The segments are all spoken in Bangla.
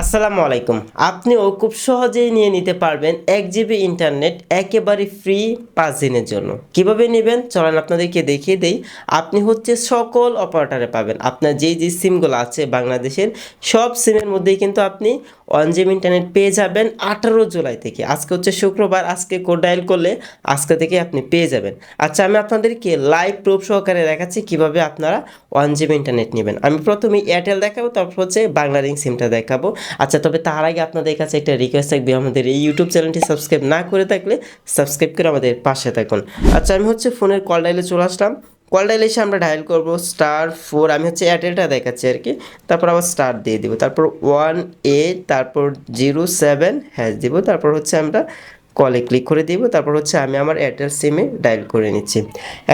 আসসালামু আলাইকুম। আপনিও খুব সহজেই নিয়ে নিতে পারবেন এক জিবি ইন্টারনেট একেবারে ফ্রি পাঁচ দিনের জন্য। কীভাবে নেবেন? চলেন আপনাদেরকে দেখিয়ে দেই। আপনি হচ্ছে সকল অপারেটারে পাবেন। আপনার যেই যে সিমগুলো আছে বাংলাদেশের, সব সিমের মধ্যেই কিন্তু আপনি ওয়ান জিবি ইন্টারনেট পেয়ে যাবেন আঠারো জুলাই থেকে। আজকে হচ্ছে শুক্রবার, আজকে কোড ডায়াল করলে আজকে থেকে আপনি পেয়ে যাবেন। আচ্ছা আমি আপনাদেরকে লাইভ প্রুফ সহকারে দেখাচ্ছি কীভাবে আপনারা ওয়ান জিবি ইন্টারনেট নেবেন। আমি প্রথমে এয়ারটেল দেখাবো, তারপর হচ্ছে বাংলা রিং সিমটা দেখাবো। আচ্ছা তবে তার আগে আপনাদের কাছে একটা রিকোয়েস্ট থাকবে, আমাদের এই ইউটিউব চ্যানেলটি সাবস্ক্রাইব না করে থাকলে সাবস্ক্রাইব করে আমাদের পাশে থাকুন। আচ্ছা আমি হচ্ছে ফোনের কল ডাইলে চলে আসলাম। কল ডাইলে এসে আমরা ডায়াল করব স্টার ফোর আমি হচ্ছে এয়ারটেলটা দেখাচ্ছি আর কি। তারপর আবার স্টার দিয়ে দিব। তারপর ওয়ান এইট তারপর জিরো সেভেন হ্যাশ দিব। তারপর হচ্ছে আমরা কলে ক্লিক করে দিব। তারপর হচ্ছে আমি আমার এয়ারটেল সিমে ডায়াল করে নিচ্ছি।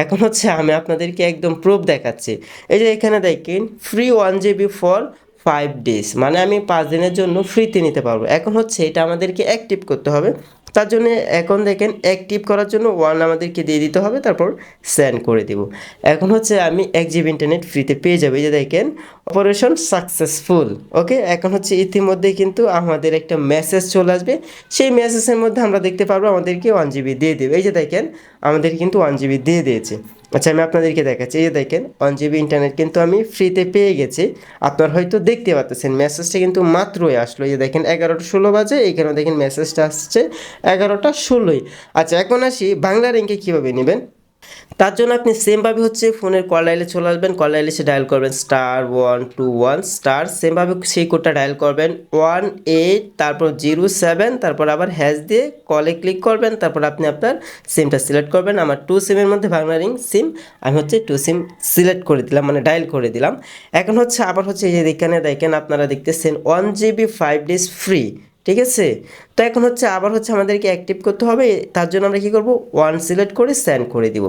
এখন হচ্ছে আমি আপনাদেরকে একদম প্রুফ দেখাচ্ছি। এই যে এখানে দেখেন free one GB for five days মানে আমি পাঁচ দিনের জন্য ফ্রিতে নিতে পারব। এখন হচ্ছে এটা আমাদেরকে অ্যাক্টিভ করতে হবে। তার জন্য এখন দেখেন অ্যাক্টিভ করার জন্য ওয়ান আমাদেরকে দিয়ে দিতে হবে, তারপর সেন্ড করে দিব। এখন হচ্ছে আমি এক জিবি ইন্টারনেট ফ্রিতে পেয়ে যাব। এই যে দেখেন অপারেশন সাকসেসফুল ওকে এখন হচ্ছে ইতিমধ্যেই কিন্তু আমাদের একটা মেসেজ চলে আসবে। সেই মেসেজের মধ্যে আমরা দেখতে পারব আমাদেরকে ওয়ান জিবি দিয়ে দেবে। এই যে দেখেন, আমাদের কিন্তু ওয়ান জিবি দিয়ে দিয়েছে। আচ্ছা আমি আপনাদেরকে দেখাচ্ছি। এই দেখেন ওয়ান জিবি ইন্টারনেট কিন্তু আমি ফ্রিতে পেয়ে গেছি। আপনার হয়তো দেখতে পাচ্ছেন মেসেজটা কিন্তু মাত্রই আসলো। এই দেখেন, এগারোটা ষোলো বাজে এইখানে দেখেন মেসেজটা আসছে এগারোটা ষোলোই। আচ্ছা এখন আসি বাংলা র্যাঙ্কে কীভাবে নেবেন? তার জন্য আপনি সেমভাবে হচ্ছে ফোনের কল ডায়ালে চলে আসবেন, কল ডায়ালে এসে ডায়াল করবেন star one two one star সেমভাবে সেই কোডটা ডায়াল করবেন ওয়ান এইট তারপর জিরো সেভেন তারপর আবার হ্যাশ দিয়ে কলে ক্লিক করবেন, তারপর আপনি আপনার সিমটা সিলেক্ট করবেন। আমার টু সিমের মধ্যে বাংলা রিং সিম আমি হচ্ছে টু সিম সিলেক্ট করে দিলাম মানে ডায়াল করে দিলাম। এখন হচ্ছে আবার হচ্ছে এই যে এখানে দেখেন আপনারা দেখতেছেন one GB five days free ঠিক আছে? তো এখন হচ্ছে আবার হচ্ছে আমাদেরকে অ্যাক্টিভ করতে হবে। তার জন্য আমরা কী করব? ওয়ান সিলেক্ট করে সেন্ড করে দিব।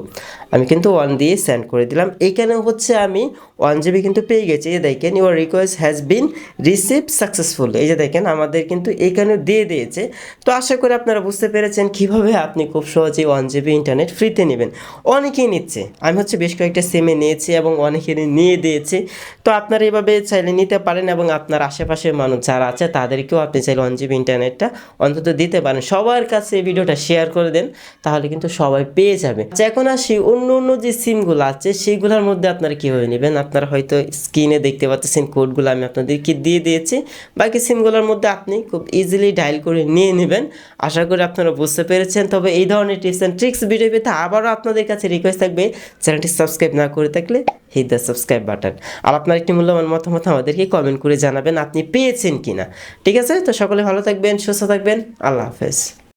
আমি কিন্তু ওয়ান দিয়ে সেন্ড করে দিলাম। এইখানে হচ্ছে আমি ওয়ান জিবি কিন্তু পেয়ে গেছি। এই দেখেন your request has been receive successful এই যে দেখেন, আমাদের কিন্তু এইখানে দিয়ে দিয়েছে। তো আশা করি আপনারা বুঝতে পেরেছেন কীভাবে আপনি খুব সহজেই ওয়ান জিবি ইন্টারনেট ফ্রিতে নেবেন। অনেকেই নিচ্ছে। আমি হচ্ছে বেশ কয়েকটা সিমে নিয়েছি এবং অনেকেরই নিয়ে দিয়েছি। তো আপনারা এভাবে চাইলে নিতে পারেন এবং আপনার আশেপাশের মানুষ যারা আছে, তাদেরকেও আপনি চাইলে ওয়ান জিবি ইন্টারনেটটা অন্তত দিতে পারেন। সবার কাছে এই ভিডিওটা শেয়ার করে দেন তাহলে কিন্তু সবাই পেয়ে যাবে। আচ্ছা, এখন আসি অন্য অন্য যে সিমগুলো আছে সেইগুলোর মধ্যে আপনারা কীভাবে নেবেন? আপনারা হয়তো স্ক্রিনে দেখতে পাচ্ছেন কোডগুলো আমি আপনাদেরকে দিয়ে দিয়েছি। বাকি সিমগুলোর মধ্যে আপনি খুব ইজিলি ডায়াল করে নিয়ে নেবেন। আশা করি আপনারা বুঝতে পেরেছেন। তবে এই ধরনের টিপস অ্যান্ড ট্রিক্স ভিডিও পেতে আবারও আপনাদের কাছে রিকোয়েস্ট থাকবে চ্যানেলটি সাবস্ক্রাইব না করে থাকলে হিট দ্য সাবস্ক্রাইব বাটন আর আপনার একটি মূল্যবান মতামত আমাদেরকে কমেন্ট করে জানাবেন আপনি পেয়েছেন কিনা। ঠিক আছে? তো সকলে ভালো থাকবেন সুস্থ থাকবেন। আল্লাহ হাফেজ।